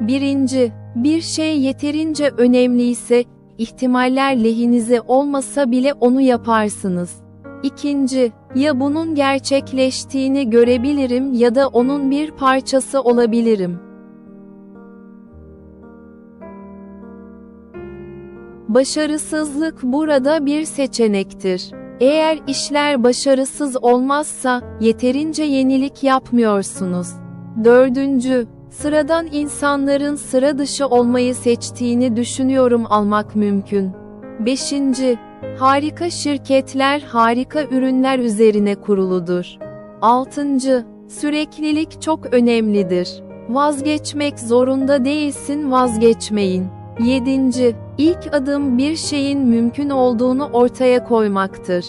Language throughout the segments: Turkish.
Birinci, bir şey yeterince önemliyse, ihtimaller lehinize olmasa bile onu yaparsınız. İkinci, ya bunun gerçekleştiğini görebilirim ya da onun bir parçası olabilirim. Başarısızlık burada bir seçenektir. Eğer işler başarısız olmazsa, yeterince yenilik yapmıyorsunuz. Dördüncü, sıradan insanların sıra dışı olmayı seçtiğini düşünüyorum almak mümkün. Beşinci, harika şirketler harika ürünler üzerine kuruludur. Altıncı, süreklilik çok önemlidir. Vazgeçmek zorunda değilsin vazgeçmeyin. Yedinci, ilk adım bir şeyin mümkün olduğunu ortaya koymaktır.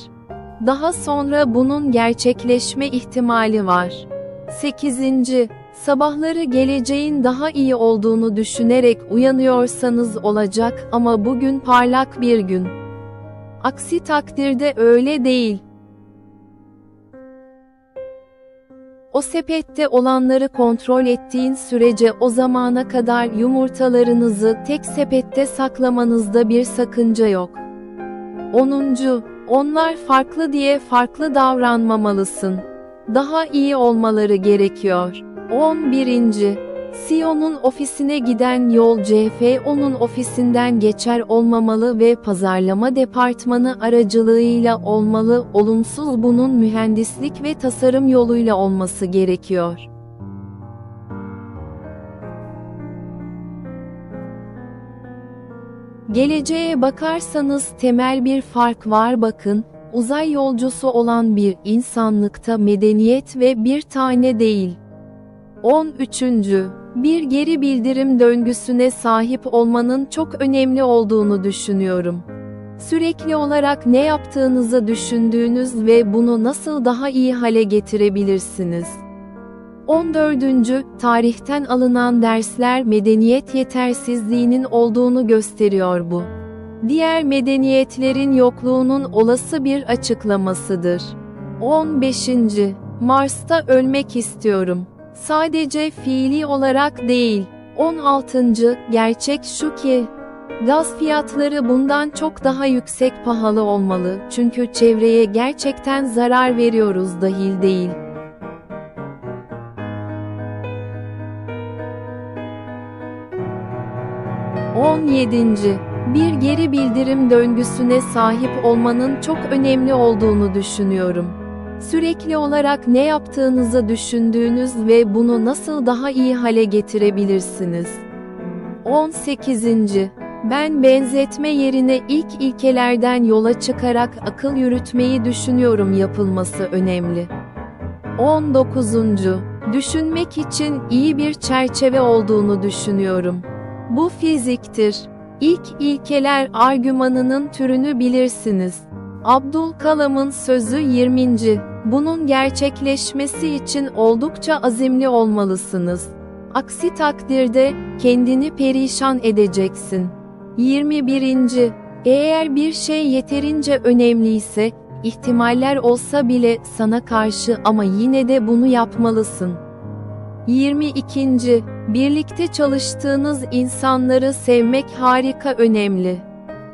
Daha sonra bunun gerçekleşme ihtimali var. 8. Sabahları geleceğin daha iyi olduğunu düşünerek uyanıyorsanız olacak ama bugün parlak bir gün. Aksi takdirde öyle değil. O sepette olanları kontrol ettiğin sürece o zamana kadar yumurtalarınızı tek sepette saklamanızda bir sakınca yok. 10. Onlar farklı diye farklı davranmamalısın. Daha iyi olmaları gerekiyor. 11. CEO'nun ofisine giden yol CFO'nun ofisinden geçer olmamalı ve pazarlama departmanı aracılığıyla olmalı. Olumsuz bunun mühendislik ve tasarım yoluyla olması gerekiyor. Geleceğe bakarsanız temel bir fark var bakın, uzay yolcusu olan bir insanlıkta medeniyet ve bir tane değil. 13. Bir geri bildirim döngüsüne sahip olmanın çok önemli olduğunu düşünüyorum. Sürekli olarak ne yaptığınızı düşündüğünüz ve bunu nasıl daha iyi hale getirebilirsiniz. 14. Tarihten alınan dersler medeniyet yetersizliğinin olduğunu gösteriyor bu. Diğer medeniyetlerin yokluğunun olası bir açıklamasıdır. 15. Mars'ta ölmek istiyorum. Sadece fiili olarak değil. 16. Gerçek şu ki, gaz fiyatları bundan çok daha yüksek pahalı olmalı çünkü çevreye gerçekten zarar veriyoruz dahil değil. On yedinci, Bir geri bildirim döngüsüne sahip olmanın çok önemli olduğunu düşünüyorum. Sürekli olarak ne yaptığınızı düşündüğünüz ve bunu nasıl daha iyi hale getirebilirsiniz. 18. Ben benzetme yerine ilk ilkelerden yola çıkarak akıl yürütmeyi düşünüyorum yapılması önemli. 19. Düşünmek için iyi bir çerçeve olduğunu düşünüyorum. Bu fiziktir. İlk ilkeler argümanının türünü bilirsiniz. Abdülkalam'ın sözü 20. Bunun gerçekleşmesi için oldukça azimli olmalısınız. Aksi takdirde kendini perişan edeceksin. 21. Eğer bir şey yeterince önemliyse, ihtimaller olsa bile sana karşı ama yine de bunu yapmalısın. 22. Birlikte çalıştığınız insanları sevmek harika önemli.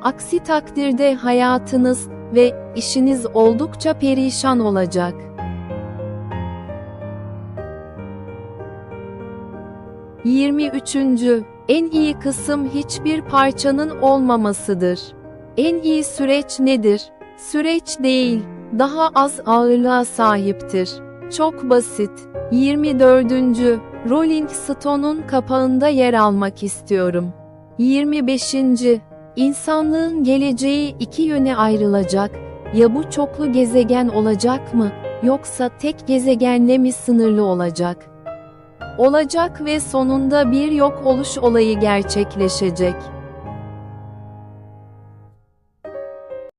Aksi takdirde hayatınız ve işiniz oldukça perişan olacak. Yirmi üçüncü, en iyi kısım hiçbir parçanın olmamasıdır. En iyi süreç nedir? Süreç değil, daha az ağırlığa sahiptir. Çok basit. 24. Rolling Stone'un kapağında yer almak istiyorum. 25. İnsanlığın geleceği iki yöne ayrılacak, ya bu çoklu gezegen olacak mı, yoksa tek gezegenle mi sınırlı olacak? Olacak ve sonunda bir yok oluş olayı gerçekleşecek.